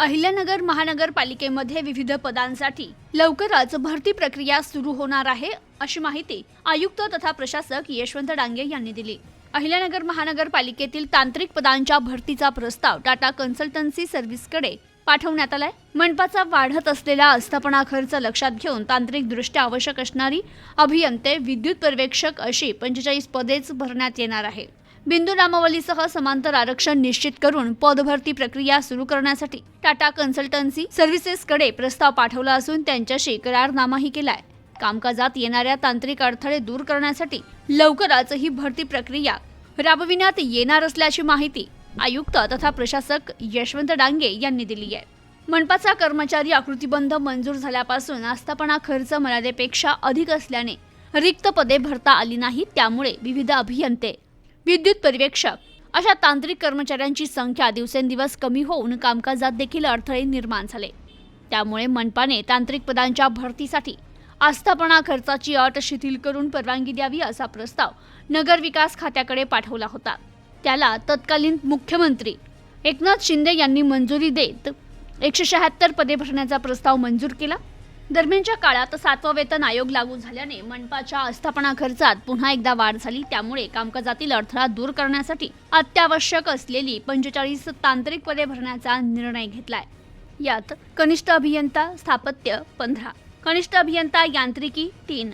अहिल्यानगर महानगरपालिकेमध्ये विविध पदांसाठी लवकरच भरती प्रक्रिया सुरू होणार आहे अशी माहिती आयुक्त तथा प्रशासक यशवंत डांगे यांनी दिली. अहिल्यानगर महानगरपालिकेतील तांत्रिक पदांच्या भरतीचा प्रस्ताव टाटा कन्सल्टन्सी सर्व्हिसकडे पाठवण्यात आलाय. मनपाचा वाढत असलेला आस्थापना खर्च लक्षात घेऊन तांत्रिकदृष्ट्या आवश्यक असणारी अभियंते विद्युत पर्यवेक्षक अशी पंचेचाळीस पदेच भरण्यात येणार आहे. बिंदू नामावलीसह समांतर आरक्षण निश्चित करून पदभरती प्रक्रिया सुरू करण्यासाठी टाटा कन्सल्टन्सी सर्व्हिसेसकडे प्रस्ताव पाठवला असून त्यांच्याशी करारनामाही केलाय. कामकाजात येणाऱ्या तांत्रिक अडथळे दूर करण्यासाठी लवकरच ही भरती प्रक्रिया राबविण्यात येणार असल्याची माहिती आयुक्त तथा प्रशासक यशवंत डांगे यांनी दिली आहे. मनपाचा कर्मचारी आकृतीबंध मंजूर झाल्यापासून आस्थापना खर्च मर्यादेपेक्षा अधिक असल्याने रिक्त पदे भरता आली नाहीत त्यामुळे विविध अभियंते विद्युत पर्यवेक्षक. अशा तांत्रिक कर्मचाऱ्यांची संख्या दिवसेंदिवस कमी होऊन कामकाजात देखील अडथळे निर्माण झाले. त्यामुळे मनपाने तांत्रिक पदांच्या भरतीसाठी आस्थापना खर्चाची अट शिथिल करून परवानगी द्यावी असा प्रस्ताव नगरविकास खात्याकडे पाठवला होता. त्याला तत्कालीन मुख्यमंत्री एकनाथ शिंदे यांनी मंजुरी देत एकशे शहात्तर पदे भरण्याचा प्रस्ताव मंजूर केला. दरम्यानच्या काळात सातवा वेतन आयोग लागू झाल्याने मनपाच्या आस्थापना खर्चात पुन्हा एकदा वाढ झाली. त्यामुळे कामकाजातील अडथळा दूर करण्यासाठी अत्यावश्यक असलेली पंचेचाळीस तांत्रिक पदे भरण्याचा निर्णय घेतलाय. यात कनिष्ठ अभियंता स्थापत्य पंधरा कनिष्ठ अभियंता यांत्रिकी तीन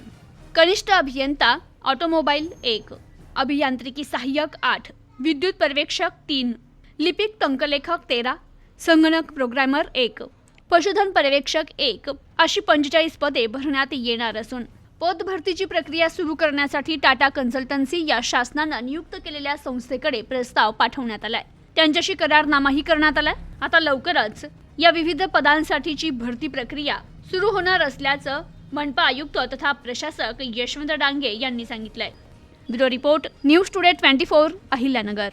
कनिष्ठ अभियंता ऑटोमोबाईल एक अभियांत्रिकी सहाय्यक आठ विद्युत पर्यवेक्षक तीन लिपिक टंकलेखक तेरा संगणक प्रोग्रॅमर एक. पशुधन पर्यवेक्षक एक अशी पंचेचाळीस पदे भरण्यात येणार असून पद प्रक्रिया सुरू करण्यासाठी टाटा कन्सल्टन्सी या शासनानं नियुक्त केलेल्या संस्थेकडे प्रस्ताव पाठवण्यात आलाय. त्यांच्याशी करारनामाही करण्यात आलाय. आता लवकरच या विविध पदांसाठीची भरती प्रक्रिया सुरू होणार असल्याचं मनपा आयुक्त तथा प्रशासक यशवंत डांगे यांनी सांगितलंय. Bureau report news today twenty four Ahilyanagar.